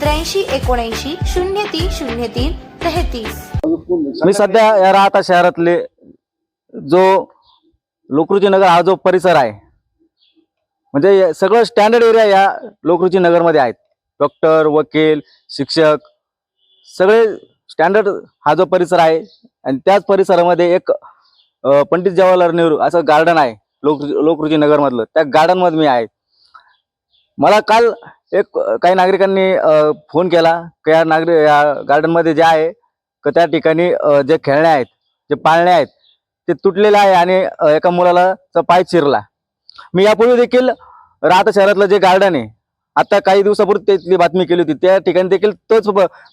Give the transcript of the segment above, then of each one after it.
त्र्याऐंशी एकोणऐंशी शून्य तीन शून्य तीन तेहतीस. मी सध्या या राहता शहरातले जो लोकरुची नगर हा जो परिसर आहे म्हणजे सगळं स्टँडर्ड एरिया या लोकरुची नगरमध्ये आहेत. डॉक्टर वकील शिक्षक सगळे स्टँडर्ड हा जो परिसर आहे आणि त्याच परिसरामध्ये एक पंडित जवाहरलाल नेहरू असं गार्डन आहे लोक लोकरुची नगरमधलं त्या गार्डनमध्ये मी आहे. मला काल एक काही नागरिकांनी फोन केला की या नागरिक या गार्डनमध्ये जे आहे का त्या ठिकाणी जे खेळणे आहेत जे पाळणे आहेत ते तुटलेले आहे आणि एका मुलाला पाय चिरला. मी यापूर्वी देखील राहता शहरातलं जे गार्डन आहे आता काही दिवसापूर्वी त्यातली बातमी केली होती त्या ठिकाणी देखील तोच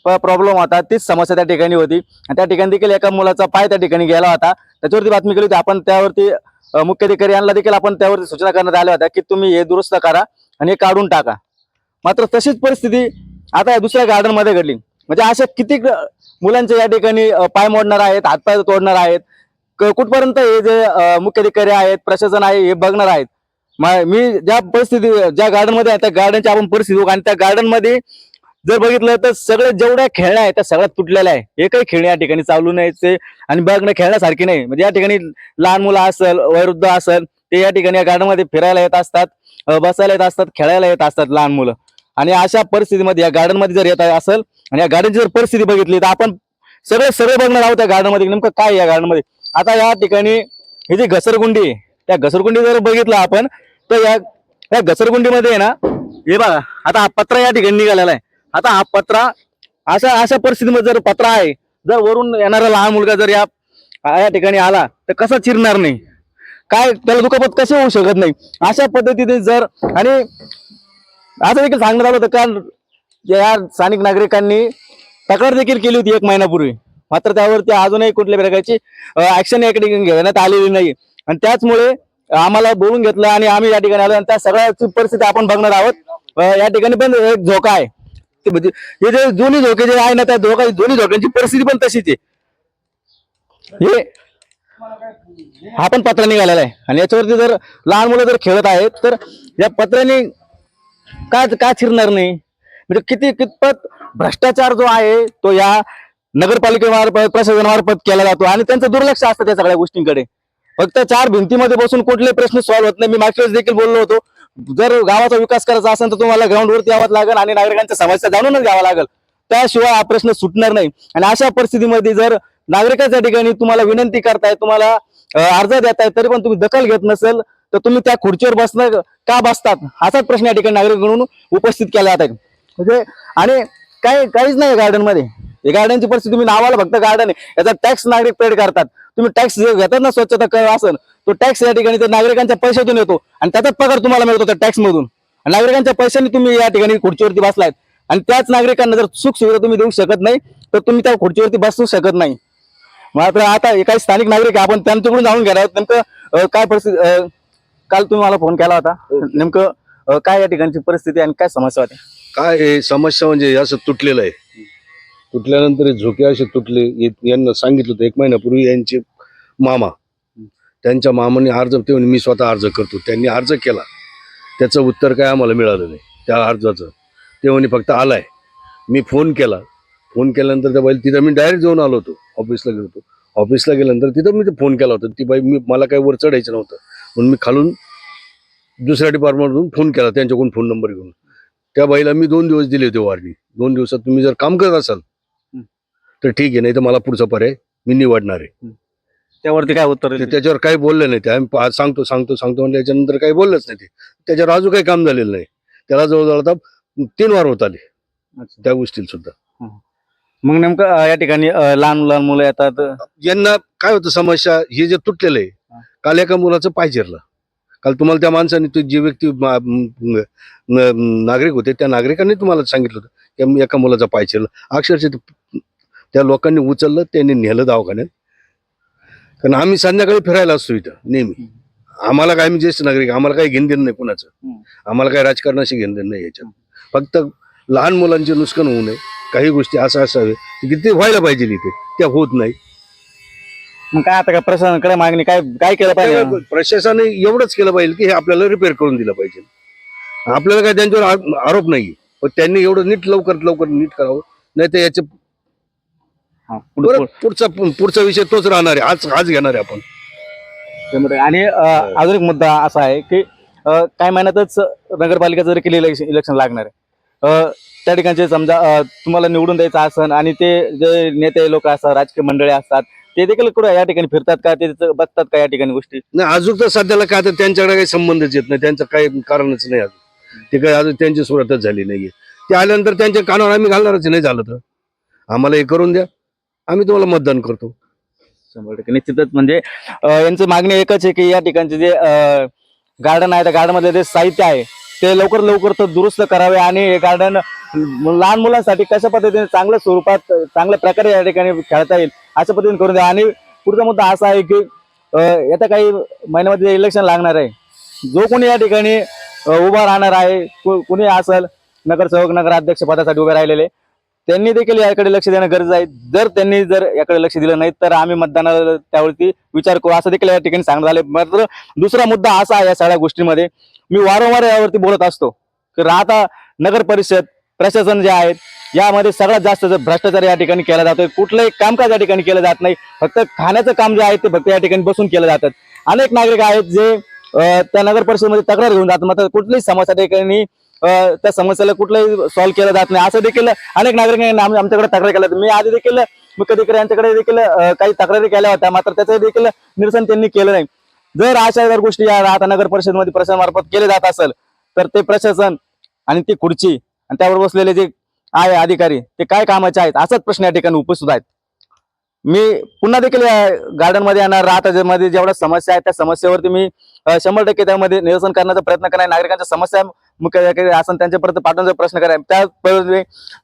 प्रॉब्लेम होता तीच समस्या त्या ठिकाणी होती. आणि त्या ठिकाणी देखील एका मुलाचा पाय त्या ठिकाणी गेला होता. त्याच्यावरती बातमी केली होती आपण त्यावरती मुख्याधिकारी यांना देखील आपण त्यावरती सूचना करण्यात आल्या होत्या की तुम्ही हे दुरुस्त करा आणि हे काढून टाका. मात्र तशीच परिस्थिती आता या दुसऱ्या गार्डनमध्ये घडली. म्हणजे अशा किती मुलांचे या ठिकाणी पाय मोडणार आहेत हातपाय तोडणार आहेत. कुठपर्यंत हे जे मुख्य अधिकारी आहेत प्रशासन आहे हे बघणार आहेत. मी ज्या परिस्थिती ज्या गार्डनमध्ये आहे त्या गार्डनची आपण परिस्थिती बघू. आणि त्या गार्डनमध्ये जर बघितलं तर सगळं जेवढ्या खेळण्या आहेत त्या सगळ्यात तुटलेल्या आहे. एकही खेळणे या ठिकाणी चालू नाही ते आणि बघणं खेळण्यासारखी नाही. म्हणजे या ठिकाणी लहान मुलं असेल वयोवृद्ध असेल ते या ठिकाणी या गार्डनमध्ये फिरायला येत असतात बसायला येत असतात खेळायला येत असतात लहान मुलं. आणि अशा परिस्थितीमध्ये या गार्डनमध्ये जर येत असेल आणि या गार्डनची जर परिस्थिती बघितली तर आपण सगळे सगळे बघणार आहोत त्या गार्डनमध्ये नेमकं काय या गार्डनमध्ये आता या ठिकाणी ही जी घसरगुंडी त्या घसरगुंडी जर बघितलं आपण तर या या घसरगुंडीमध्ये आहे ना हे बघा आता हा पत्रा या ठिकाणी निघालेला आहे. आता हा पत्रा अशा अशा परिस्थितीमध्ये जर पत्रा आहे जर वरून येणारा लहान मुलगा जर या या ठिकाणी आला तर कसा चिरणार नाही? काय त्याला दुखापत कसे होऊ शकत नाही? अशा पद्धतीने जर आणि असं देखील सांगण्यात आलं होतं कारण या स्थानिक नागरिकांनी तक्रार देखील केली होती एक महिन्यापूर्वी. मात्र त्यावरती अजूनही कुठल्या प्रकारची ऍक्शन या ठिकाणी घेण्यात आलेली नाही. आणि त्याचमुळे आम्हाला बोलून घेतलं आणि आम्ही या ठिकाणी आलो आणि त्या सगळ्याची परिस्थिती आपण बघणार आहोत. या ठिकाणी पण एक धोका आहे. ते म्हणजे हे जे दोन्ही धोके जे आहे ना त्या धोका दोन्ही धोक्यांची परिस्थिती पण तशीच आहे. हे हा पण पत्रा निघालेला आहे. आणि याच्यावरती जर लहान मुलं जर खेळत आहेत तर या पत्र्याने का का चिरणार नाही? म्हणजे किती कितपत भ्रष्टाचार जो आहे तो या नगरपालिकेमार्फत प्रशासनामार्फत केला जातो आणि त्यांचं दुर्लक्ष असतं त्या सगळ्या गोष्टींकडे. फक्त चार भिंतीमध्ये बसून कुठले प्रश्न सॉल्व्ह होत नाही. मी मागच्या वेळेस देखील बोललो होतो जर गावाचा विकास करायचा असेल तर तुम्हाला ग्राउंडवरती यावं लागेल आणि नागरिकांच्या समस्या जाणूनच घ्यावा लागेल. त्याशिवाय हा प्रश्न सुटणार नाही. आणि अशा परिस्थितीमध्ये जर नागरिकांच्या ठिकाणी तुम्हाला विनंती करताय तुम्हाला अर्ज अर्ज आहे तरी पण तुम्ही दखल घेत नसेल तर तुम्ही त्या खुर्चीवर बसणं का बसतात? असाच प्रश्न या ठिकाणी नागरिक म्हणून उपस्थित केला जात आहे. म्हणजे आणि काही काहीच नाही गार्डनमध्ये. हे गार्डनची परिस्थिती तुम्ही नावाला फक्त गार्डन आहे. याचा टॅक्स नागरिक पेड करतात. तुम्ही टॅक्स घेतात ना स्वच्छता कर असेल तो टॅक्स या ठिकाणी नागरिकांच्या पैशातून येतो. आणि त्याचाच पगार तुम्हाला मिळतो त्या टॅक्स मधून. नागरिकांच्या पैशाने तुम्ही या ठिकाणी खुर्चीवरती बसलायत. आणि त्याच नागरिकांना जर सुख सुविधा तुम्ही देऊ शकत नाही तर तुम्ही त्या खुर्चीवरती बसू शकत नाही. मात्र आता हे काही स्थानिक नागरिक आहे, आपण त्यांच्याकडून जाणून घ्या नेमकं काय परिस्थिती काल तुम्ही मला फोन केला होता. नेमकं अं, काय या ठिकाणची परिस्थिती आणि काय समस्या होत्या? काय समस्या म्हणजे हे असं तुटलेलं आहे. तुटल्यानंतर हे झोके असे तुटले. हे- यांना सांगितलं होतं एक महिन्यापूर्वी यांचे मामा त्यांच्या मामाने अर्ज ते मी स्वतः अर्ज करतो. त्यांनी अर्ज केला. त्याचं उत्तर काय आम्हाला मिळालं नाही त्या अर्जाचं. ते म्हणे फक्त आलाय. मी फोन केला. फोन केल्यानंतर त्या बाई तिथं मी डायरेक्ट जाऊन आलो होतो. ऑफिसला गेलो होतो. ऑफिसला गेल्यानंतर तिथं मी ते फोन केला होता. ती बाई मी मला काही वर चढायचं नव्हतं. म्हणून मी खालून दुसऱ्या डिपार्टमेंटमधून फोन केला त्यांच्याकडून फोन नंबर घेऊन. त्या बाईला मी दोन दिवस दिले होते वारणी दोन दिवसात तुम्ही जर काम करत असाल तर ठीक आहे नाही तर मला पुढचा पर्याय मी निवडणार आहे. त्यावरती काय उत्तर? त्याच्यावर काही बोलले नाही. ते आम्ही सांगतो सांगतो सांगतो म्हणजे त्याच्यानंतर काही बोललंच नाही ते. त्याच्यावर अजून काही काम झालेलं नाही. त्याला जवळजवळ आता तीन वार होत आले. त्या गोष्टीला सुद्धा. मग नेमकं अं, या ठिकाणी अं, लहान लहान मुलं येतात. यांना काय होतं समस्या हे जे तुटलेलं आहे. काल एका मुलाचं पाय चिरलं काल तुम्हाला त्या माणसाने तू जी व्यक्ती मा- म- न- नागरिक होते त्या नागरिकांनी तुम्हाला सांगितलं होतं की एका मुलाचा पाय चिरला अक्षरशः ते- त्या लोकांनी उचललं त्यांनी नेलं दवाखान्यात. कारण आम्ही संध्याकाळी फिरायला असतो इथं नेहमी. आम्हाला काय आम्ही ज्येष्ठ नागरिक आम्हाला काही घेणं देणं नाही कुणाचं. हम्म. आम्हाला काही राजकारणाशी घेणं देणं नाही याच्यात. फक्त लहान मुलांचे नुकसान होऊ नये. काही गोष्टी असं असावे की ते व्हायला पाहिजे इथे. त्या होत नाही. मग काय आता काय प्रशासनाकडे मागणी काय काय केलं पाहिजे? प्रशासनाने एवढंच केलं पाहिजे की हे आपल्याला रिपेअर करून दिलं पाहिजे. आपल्याला काय त्यांच्यावर आरोप नाही पण त्यांनी एवढं नीट लवकर लवकर नीट करावं. नाही तर याचे हा, पुढचा पुढचा विषय तोच राहणार आहे. आज आज घेणार आहे आपण. आणि अजून एक मुद्दा असा आहे की काही महिन्यातच नगरपालिकेचं देखील इलेक्शन इलेक्शन लागणार आहे त्या ठिकाणचे समजा तुम्हाला निवडून द्यायचं असन आणि ते जे नेते लोक असतात राजकीय मंडळी असतात ते देखील कुठं या ठिकाणी फिरतात का? ते बघतात का या ठिकाणी गोष्टी? नाही अजून तर सध्याला काय तर त्यांच्याकडे काही संबंधच येत नाही. त्यांचं काही कारणच नाही अजून. ते काही अजून त्यांची सुरुवातच झाली नाहीये. ते आल्यानंतर त्यांच्या कानावर आम्ही घालणारच नाही झालं तर. आम्हाला हे करून द्या. आम्ही तुम्हाला मतदान करतो. शंभर टक्के. निश्चितच म्हणजे यांची मागणी एकच आहे की या ठिकाणचे जे गार्डन आहे त्या गार्डन मधले जे साहित्य आहे ते लवकर लवकर तर दुरुस्त करावे आणि हे गार्डन लहान मुलांसाठी कशा पद्धतीने चांगल्या स्वरूपात चांगल्या प्रकारे या ठिकाणी खेळता येईल अशा पद्धतीने करून द्या. आणि पुढचा मुद्दा असा आहे की येत्या काही महिन्यामध्ये इलेक्शन लागणार आहे. जो कोणी या ठिकाणी उभा राहणार आहे को- कोणी असेल नगरसेवक नगराध्यक्ष पदासाठी उभे राहिलेले त्यांनी देखील याकडे लक्ष देणं गरज आहे. जर त्यांनी जर याकडे लक्ष दिलं नाही तर आम्ही मतदानाला त्यावरती विचार करू. असं देखील या ठिकाणी सांगण्यात आले मात्र दुसरा मुद्दा असा आहे या सगळ्या गोष्टीमध्ये मी वारंवार यावरती बोलत असतो की राहता नगर परिषद प्रशासन जे आहेत यामध्ये सगळ्यात जास्त जर भ्रष्टाचार या ठिकाणी केला जातोय कुठलंही कामकाज या ठिकाणी केलं जात नाही फक्त खाण्याचं काम जे आहे ते फक्त या ठिकाणी बसून केलं जातात अनेक नागरिक आहेत जे त्या नगर परिषदेमध्ये तक्रार घेऊन जातात मात्र कुठलीही समस्या ठिकाणी त्या समस्याला कुठलंही सॉल्व्ह केलं जात नाही. असं देखील अनेक नागरिकांनी आम्ही आमच्याकडे तक्रार केल्या मी आधी देखील मुख्याधिकारी यांच्याकडे देखील काही तक्रारी केल्या होत्या मात्र त्याचं देखील निरसन त्यांनी केलं नाही. जर अशा जर गोष्टी या राहता नगर प्रशासन प्रशासनामार्फत केले जात असेल तर ते प्रशासन आणि ती खुर्ची आणि त्यावर बसलेले जे आहे अधिकारी ते काय कामाचे आहेत? असाच प्रश्न या ठिकाणी उपस्थित आहेत. मी पुन्हा देखील गार्डनमध्ये येणार राहता मध्ये जेवढ्या समस्या आहेत त्या समस्येवरती मी शंभर टक्के त्यामध्ये निरसन करण्याचा प्रयत्न करणार नागरिकांच्या समस्या मुख्य असं त्यांच्यापर्यंत पाठवण्याचा प्रश्न करायचा त्या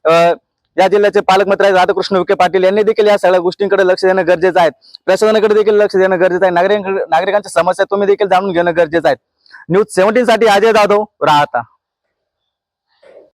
अं, या जिल्ह्याचे पालकमंत्री राधाकृष्ण विखे पाटील. यांनी देखील या सगळ्या गोष्टींकडे लक्ष देणं गरजेचं आहे. प्रशासनाकडे देखील लक्ष देणं गरजेचं आहे. नागरिक नागरिकांच्या समस्या तुम्ही देखील जाणून घेणं गरजेचं आहे. न्यूज सेव्हन्टीन साठी अजय जाधव राहता.